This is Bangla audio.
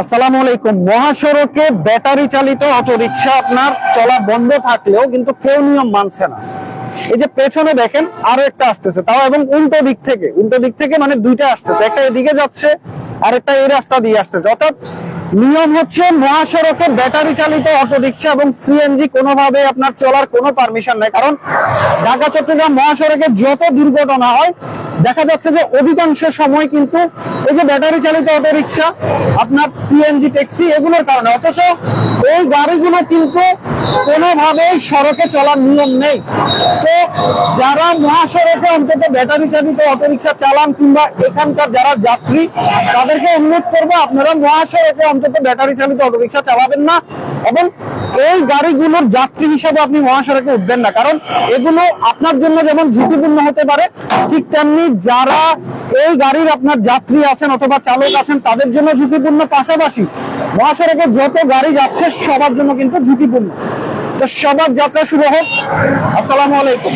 আসসালামু আলাইকুম। মহাসড়কে ব্যাটারি চালিত অটোরিকশা আপনার চলা বন্ধ থাকলেও কিন্তু কেউ নিয়ম মানছে না। এই যে পেছনে দেখেন, আরও একটা আসতেছে। তাও এবং উল্টো দিক থেকে, উল্টো দিক থেকে মানে দুইটা আসতেছে। একটা এদিকে যাচ্ছে আর একটা এই রাস্তা দিয়ে আসতেছে। অর্থাৎ নিয়ম হচ্ছে মহাসড়কে ব্যাটারি চালিত অটোরিকশা এবং সিএনজি কোনোভাবে আপনার চলার কোনো পারমিশন নাই। কারণ ঢাকা চট্টগ্রাম মহাসড়কে যত দুর্ঘটনা হয় দেখা যাচ্ছে যে অধিকাংশ সময় কিন্তু এই যে ব্যাটারি চালিত অটোরিকশা, আপনার সিএনজি ট্যাক্সি এগুলোর কারণে। অথচ এই গাড়িগুলো কিন্তু কোনোভাবেই সড়কে চলার নিয়ম নেই। সো যারা মহাসড়কে অন্তত ব্যাটারি চালিত অটোরিকশা চালান কিংবা এখানকার যারা যাত্রী, তাদেরকে অনুরোধ করব, আপনারা মহাসড়কে অন্তত ব্যাটারি চালিত অটোরিকশা চালাবেন না এবং এই গাড়িগুলোর যাত্রী হিসাবে আপনি মহাসড়কে উঠবেন না। কারণ এগুলো আপনার জন্য যেমন ঝুঁকিপূর্ণ হতে পারে, ঠিক তেমনি যারা এই গাড়ির আপনার যাত্রী আছেন অথবা চালক আছেন, তাদের জন্য ঝুঁকিপূর্ণ পাশাপাশি মহাসড়কে যত গাড়ি যাচ্ছে, সবার জন্য কিন্তু ঝুঁকিপূর্ণ। তো সবার যাত্রা শুরু হোক। আসসালামু আলাইকুম।